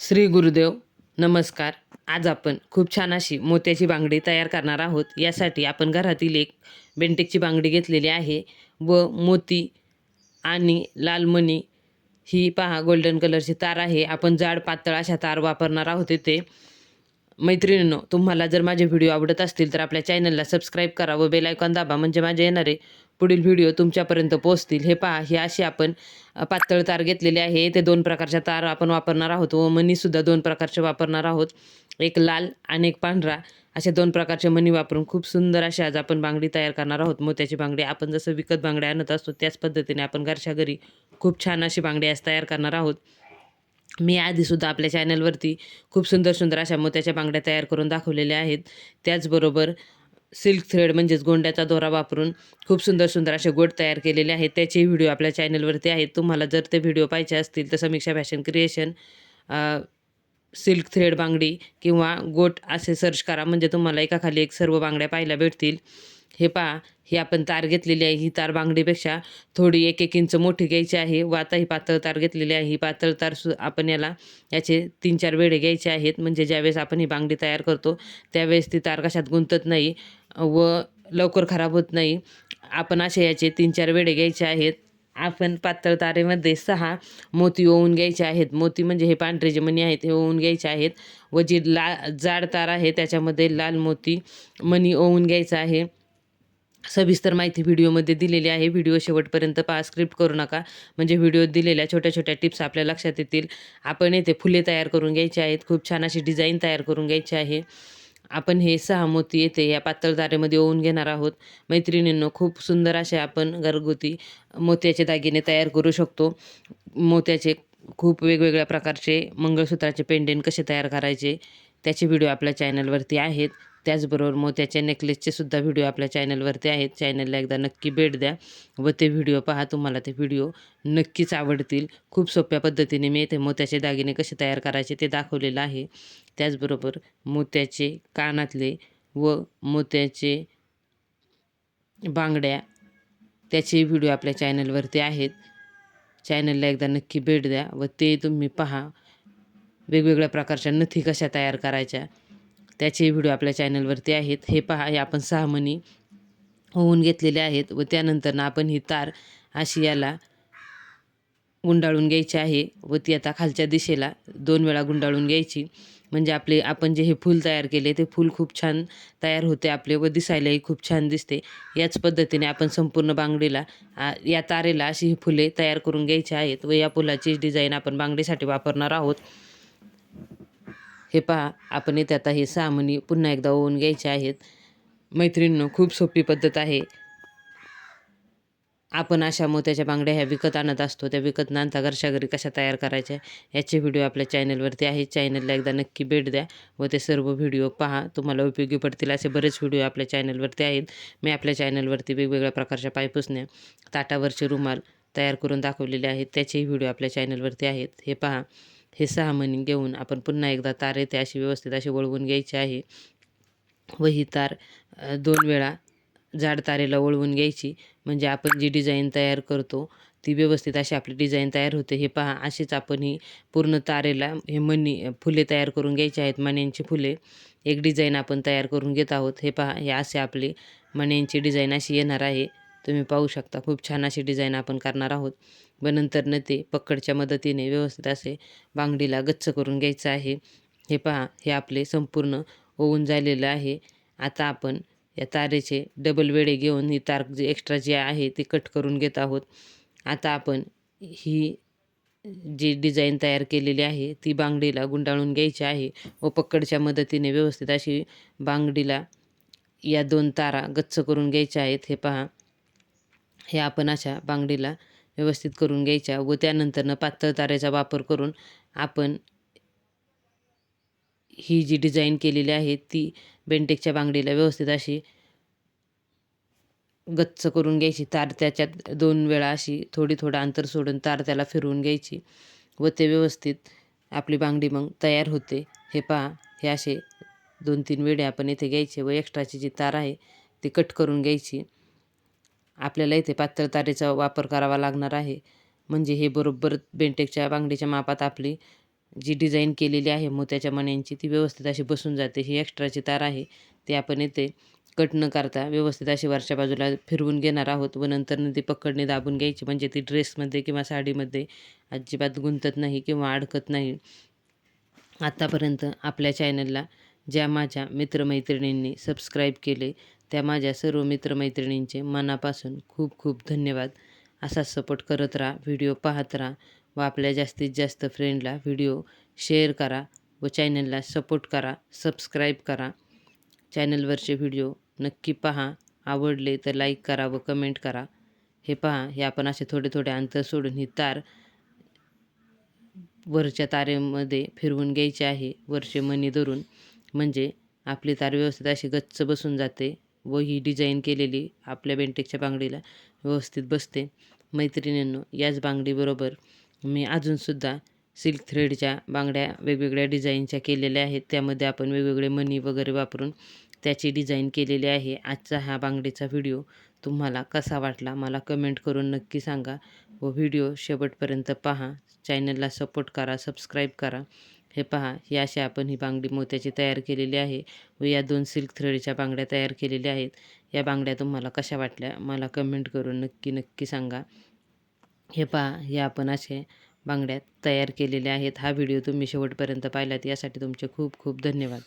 श्री गुरुदेव नमस्कार. आज आपण खूप छान अशी मोत्याची बांगडी तयार करणार आहोत. यासाठी आपण घरातील एक बेंटेकची बांगडी घेतलेली आहे व मोती आणि लालमणी ही पहा गोल्डन कलरची तार आहे. आपण जाड पातळ अशा तार वापरणार आहोत ते मैत्रिणींनो तुम्हाला जर माझे व्हिडिओ आवडत असतील तर आपल्या चॅनलला सबस्क्राईब करा व बेल आयकॉन दाबा. म्हणजे माझे येणारे पुढील व्हिडिओ तुमच्यापर्यंत पोहोचतील. हे पहा हे अशी आपण पातळ तार घेतलेले आहे. ते दोन प्रकारच्या तार आपण वापरणार आहोत. व मणीसुद्धा दोन प्रकारचे वापरणार आहोत. एक लाल आणि एक पांढरा. अशा दोन प्रकारचे मणी वापरून खूप सुंदर अशी आज आपण बांगडी तयार करणार आहोत. मोत्याची बांगडी आपण जसं विकत बांगड्या आणत असतो त्याच पद्धतीने आपण घरच्या घरी खूप छान अशी बांगडी आज तयार करणार आहोत. मी आधीसुद्धा आपल्या चॅनलवरती खूप सुंदर सुंदर अशा मोत्याच्या बांगड्या तयार करून दाखवलेल्या आहेत. त्याचबरोबर सिल्क थ्रेड म्हणजेच गोंड्याचा दोरा वापरून खूप सुंदर सुंदर असे गोट तयार केलेले आहेत. त्याचे व्हिडिओ आपल्या चॅनलवरती आहेत. तुम्हाला जर ते व्हिडिओ पाहिजे असतील तर Samiksha fashion creation silk thread बांगडी किंवा गोट असे सर्च करा. म्हणजे तुम्हाला एकाखाली एक सर्व बांगड्या पाहायला भेटतील. हे पहा ही आपण तार घेतलेली आहे. ही तार बांगडीपेक्षा थोडी एक एक इंच मोठी घ्यायची आहे. व आता ही पातळ तार घेतलेली आहे. ही पातळ तार सु आपण याला याचे तीन चार वेळे घ्यायचे आहेत. म्हणजे ज्यावेळेस आपण ही बांगडी तयार करतो त्यावेळेस ती तार कशात गुंतत नाही. व लवकर खराब होत नाही. आपण असे याचे तीन चार वेळे घ्यायचे आहेत. आपण पातळ तारेमध्ये सहा मोती ओवून घ्यायचे आहेत. मोती म्हणजे हे पांढरे जे मणी आहेत हे ओवून घ्यायचे आहेत. व जी ला जाड तार आहे त्याच्यामध्ये लाल मोती मणी ओवून घ्यायचं आहे. सविस्तर माहिती व्हिडिओमध्ये दिलेली आहे. व्हिडिओ शेवटपर्यंत पहा. स्क्रिप्ट करू नका. म्हणजे व्हिडिओ दिलेल्या छोट्या छोट्या टिप्स आपल्या लक्षात येतील. आपण येथे फुले तयार करून घ्यायची आहेत. खूप छान अशी डिझाईन तयार करून घ्यायची आहे. आपण हे सहा मोती येथे या पातळ तारेमध्ये ओवून घेणार आहोत. मैत्रिणींनो खूप सुंदर असे आपण घरगुती मोत्याचे दागिने तयार करू शकतो. मोत्याचे खूप वेगवेगळ्या प्रकारचे मंगळसूत्राचे पेंडेंट कसे तयार करायचे त्याचे व्हिडिओ आपल्या चॅनलवरती आहेत. त्याचबरोबर मोत्याच्या नेकलेसचे सुद्धा व्हिडिओ आपल्या चॅनलवरती आहेत. चॅनलला एकदा नक्की भेट द्या व ते व्हिडिओ पहा तुम्हाला ते व्हिडिओ नक्कीच आवडतील. खूप सोप्या पद्धतीने मी येथे मोत्याचे दागिने कसे तयार करायचे ते दाखवलेलं आहे. त्याचबरोबर मोत्याचे कानातले व मोत्याचे बांगड्या त्याचे व्हिडिओ आपल्या चॅनलवरती आहेत. चॅनलला एकदा नक्की भेट द्या व ते तुम्ही पहा. वेगवेगळ्या प्रकारच्या नथी कशा तयार करायच्या त्याचे व्हिडिओ आपल्या चॅनलवरती आहेत. हे पहा हे आपण सहा मणी होऊन घेतलेले आहेत व त्यानंतर ना आपण ही तार अशी याला गुंडाळून घ्यायची आहे व ती आता खालच्या दिशेला दोन वेळा गुंडाळून घ्यायची. म्हणजे आपले आपण जे हे फूल तयार केले ते फूल खूप छान तयार होते आपले व दिसायलाही खूप छान दिसते. याच पद्धतीने आपण संपूर्ण बांगडीला आ, या तारेला अशी ही फुले तयार करून घ्यायची आहेत व या फुलाची डिझाईन आपण बांगडीसाठी वापरणार आहोत. हे पहा आपण इथे आता हे सहा मणी पुन्हा एकदा ओवून घ्यायचे आहेत. मैत्रिणीनं खूप सोपी पद्धत आहे. आपण अशा मोत्याच्या बांगड्या ह्या विकत आणत असतो. त्या विकत आणता घरच्या घरी कशा तयार करायच्या याचे व्हिडिओ आपल्या चॅनलवरती आहेत. चॅनलला एकदा नक्की भेट द्या व ते सर्व व्हिडिओ पहा. तुम्हाला उपयोगी पडतील असे बरेच व्हिडिओ आपल्या चॅनलवरती आहेत. मी आपल्या चॅनलवरती वेगवेगळ्या प्रकारच्या पायपुसण्या ताटावरचे रुमाल तयार करून दाखवलेले आहेत. त्याचेही व्हिडिओ आपल्या चॅनलवरती आहेत. हे पहा हे सहा मणी घेऊन आपण पुन्हा एकदा तार येते अशी व्यवस्थित अशी वळवून घ्यायची आहे. व ही तार दोन वेळा जाड तारेला वळवून घ्यायची. म्हणजे आपण जी डिझाईन तयार करतो ती व्यवस्थित अशी आपली डिझाईन तयार होते. हे पहा अशीच आपण ही पूर्ण तारेला हे मणी फुले तयार करून घ्यायची आहेत मण्यांची फुले. एक डिझाईन आपण तयार करून घेत आहोत. हे पहा हे असे आपले मण्यांची डिझाईन अशी येणार आहे. तुम्ही पाहू शकता. खूप छान अशी डिझाईन आपण करणार आहोत. व नंतरनं ते पकडच्या मदतीने व्यवस्थित असे बांगडीला गच्च करून घ्यायचं आहे. हे पहा हे आपले संपूर्ण होऊन झालेलं आहे. आता आपण या तारेचे डबल वेळे घेऊन ही तार जी एक्स्ट्रा जी आहे ती कट करून घेत आहोत. आता आपण ही जी डिझाईन तयार केलेली आहे ती बांगडीला गुंडाळून घ्यायची आहे व पकडच्या मदतीने व्यवस्थित अशी बांगडीला या दोन तारा गच्च करून घ्यायच्या आहेत. हे पहा हे आपण अशा बांगडीला व्यवस्थित करून घ्यायच्या व त्यानंतरनं पातळ तारेचा वापर करून आपण ही जी डिझाईन केलेली आहे ती बेंटेकच्या बांगडीला व्यवस्थित अशी गच्च करून घ्यायची. तार त्याच्यात दोन वेळा अशी थोडी थोडं अंतर सोडून तार त्याला फिरवून घ्यायची व ते व्यवस्थित आपली बांगडी मग तयार होते. हे पहा हे असे दोन तीन वेळे आपण इथे घ्यायचे व एक्स्ट्राची जी तार आहे ती कट करून घ्यायची. आपल्याला इथे पातळ तारेचा वापर करावा लागणार आहे. म्हणजे हे बरोबर बेंटेकच्या बांगडीच्या मापात आपली जी डिझाईन केलेली आहे मोत्याच्या मण्यांची ती व्यवस्थित अशी बसून जाते. ही एक्स्ट्राची तार आहे. ती आपण येथे कट न करता व्यवस्थित अशी वरच्या बाजूला फिरवून घेणार आहोत व नंतर ती पकडणे दाबून घ्यायची. म्हणजे ती ड्रेसमध्ये किंवा साडीमध्ये अजिबात गुंतत नाही किंवा अडकत नाही. आत्तापर्यंत आपल्या चॅनलला ज्या माझ्या मित्रमैत्रिणींनी सबस्क्राईब केले त्या माझ्या सर्व मित्रमैत्रिणींचे मनापासून खूप खूप धन्यवाद. असा सपोर्ट करत राहा व्हिडिओ पाहत राहा व आपल्या जास्तीत जास्त फ्रेंडला व्हिडिओ शेअर करा व चॅनलला सपोर्ट करा सबस्क्राईब करा. चॅनलवरचे व्हिडिओ नक्की पहा. आवडले तर लाईक करा व कमेंट करा. हे पहा हे आपण असे थोडे थोडे अंतर सोडून ही तार वरच्या तारेमध्ये फिरवून घ्यायची आहे. वरचे मणी धरून. म्हणजे आपली तार व्यवस्थित अशी गच्च बसून जाते. व ही डिझाईन केलेली आपल्या बेंटेकच्या बांगडीला व्यवस्थित बसते. मैत्रिणींनो याच बांगडीबरोबर मी अजूनसुद्धा सिल्क थ्रेडच्या बांगड्या वेगवेगळ्या डिझाईनच्या केलेल्या आहेत. त्यामध्ये आपण वेगवेगळे मणी वगैरे वापरून त्याची डिझाईन केलेली आहे. आजचा हा बांगडीचा व्हिडिओ तुम्हाला कसा वाटला मला कमेंट करून नक्की सांगा व व्हिडिओ शेवटपर्यंत पहा. चॅनलला सपोर्ट करा सबस्क्राईब करा. हे पहा ही अशी आपण ही बांगडी मोत्याची तयार केलेली आहे व या दोन सिल्क थ्रेडच्या बांगड्या तयार केलेल्या आहेत. या बांगड्या तुम्हाला कशा वाटल्या मला कमेंट करून नक्की नक्की सांगा. हे पहा हे आपण असे बांगड्या तयार केलेल्या आहेत. हा व्हिडिओ तुम्ही शेवटपर्यंत पाहिलात यासाठी तुमचे खूप खूप धन्यवाद.